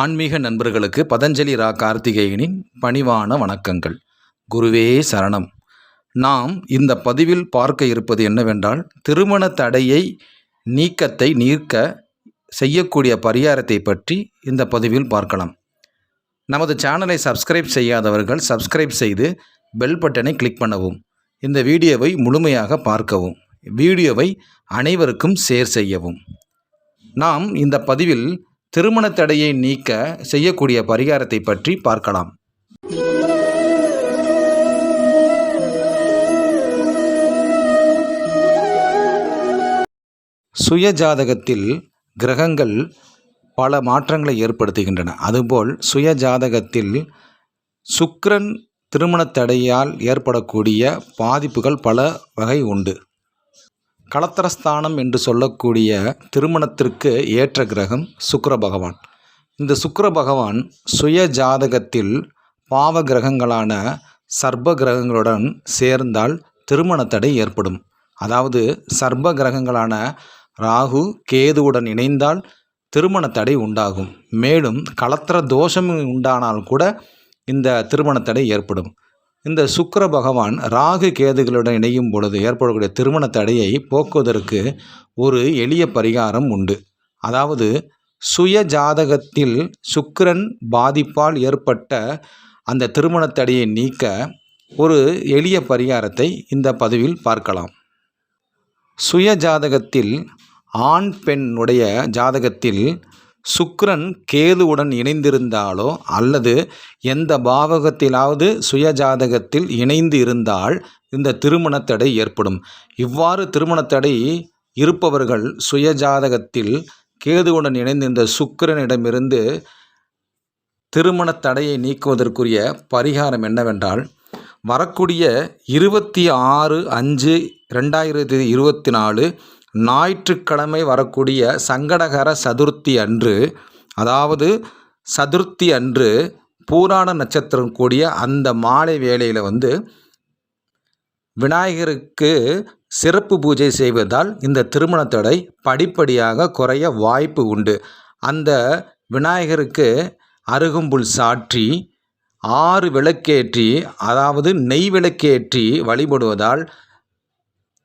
ஆன்மீக நண்பர்களுக்கு பதஞ்சலி ரா கார்த்திகேயனின் பணிவான வணக்கங்கள். குருவே சரணம். நாம் இந்த பதிவில் பார்க்க இருப்பது என்னவென்றால் திருமண தடையை நீக்கத்தை நீக்க செய்யக்கூடிய பரிகாரத்தை பற்றி இந்த பதிவில் பார்க்கலாம். நமது சேனலை சப்ஸ்கிரைப் செய்யாதவர்கள் சப்ஸ்கிரைப் செய்து பெல் பட்டனை கிளிக் பண்ணவும். இந்த வீடியோவை முழுமையாக பார்க்கவும். வீடியோவை அனைவருக்கும் ஷேர் செய்யவும். நாம் இந்த பதிவில் திருமண தடையை நீக்க செய்யக்கூடிய பரிகாரத்தை பற்றி பார்க்கலாம். சுய ஜாதகத்தில் கிரகங்கள் பல மாற்றங்களை ஏற்படுத்துகின்றன. அதுபோல் சுய ஜாதகத்தில் சுக்கிரன் திருமண தடையால் ஏற்படக்கூடிய பாதிப்புகள் பல வகை உண்டு. களத்திரஸ்தானம் என்று சொல்லக்கூடிய திருமணத்திற்கு ஏற்ற கிரகம் சுக்கர பகவான் இந்த சுக்கர பகவான் சுய ஜாதகத்தில் பாவ கிரகங்களான சர்ப்ப கிரகங்களுடன் சேர்ந்தால் திருமண தடை ஏற்படும். அதாவது சர்ப்ப கிரகங்களான ராகு கேதுவுடன் இணைந்தால் திருமண தடை உண்டாகும். மேலும் களத்திர தோஷம் உண்டானால் கூட இந்த திருமண தடை ஏற்படும். இந்த சுக்கர பகவான் ராகு கேதுகளுடன் இணையும் பொழுது ஏற்படக்கூடிய திருமண தடையை போக்குவதற்கு ஒரு எளிய பரிகாரம் உண்டு. அதாவது சுய ஜாதகத்தில் சுக்கிரன் பாதிப்பால் ஏற்பட்ட அந்த திருமண தடையை நீக்க ஒரு எளிய பரிகாரத்தை இந்த பதிவில் பார்க்கலாம். சுய ஜாதகத்தில் ஆண் பெண்ணுடைய ஜாதகத்தில் சுக்ரன் கேதுவுடன் இணைந்திருந்தாலோ அல்லது எந்த பாவகத்திலாவது சுயஜாதகத்தில் இணைந்து இருந்தால் இந்த திருமணத்தடை ஏற்படும். இவ்வாறு திருமணத்தடை இருப்பவர்கள் சுயஜாதகத்தில் கேதுவுடன் இணைந்திருந்த இந்த சுக்கிரனிடமிருந்து திருமண தடையை நீக்குவதற்குரிய பரிகாரம் என்னவென்றால் வரக்கூடிய இருபத்தி ஆறு அஞ்சு ரெண்டாயிரத்தி இருபத்தி நாலு ஞாயிற்றுக்கிழமை வரக்கூடிய சங்கடகர சதுர்த்தி அன்று அதாவது சதுர்த்தி அன்று பூராண நட்சத்திரம் கூடிய அந்த மாலை வேளையில் வந்து விநாயகருக்கு சிறப்பு பூஜை செய்வதால் இந்த திருமண தடை படிப்படியாக குறைய வாய்ப்பு உண்டு. அந்த விநாயகருக்கு அருகம்புல் சாற்றி ஆறு விளக்கேற்றி அதாவது நெய் விளக்கேற்றி வழிபடுவதால்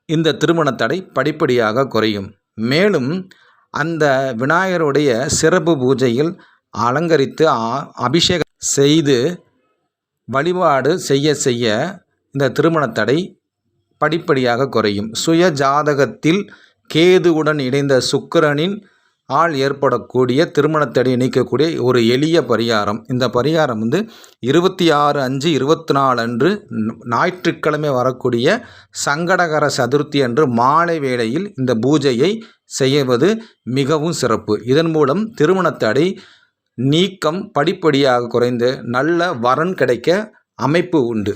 இந்த திருமண தடை படிப்படியாக குறையும். மேலும் அந்த விநாயகருடைய சிறப்பு பூஜையில் அலங்கரித்து அபிஷேகம் செய்து வழிபாடு செய்ய செய்ய இந்த திருமண தடை படிப்படியாக குறையும். சுய ஜாதகத்தில் கேதுவுடன் இணைந்த சுக்கிரனின் ஆல் ஏற்படக்கூடிய திருமணத்தடை நீக்கக்கூடிய ஒரு எளிய பரிகாரம். இந்த பரிகாரம் வந்து இருபத்தி ஆறு அஞ்சு இருபத்தி நாலு அன்று ஞாயிற்றுக்கிழமை வரக்கூடிய சங்கடகர சதுர்த்தி அன்று மாலை வேளையில் இந்த பூஜையை செய்வது மிகவும் சிறப்பு. இதன் மூலம் திருமணத்தடை நீக்கம் படிப்படியாக குறைந்து நல்ல வரன் கிடைக்க அமைப்பு உண்டு.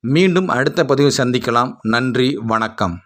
மீண்டும் அடுத்த பதிவு சந்திக்கலாம். நன்றி வணக்கம்.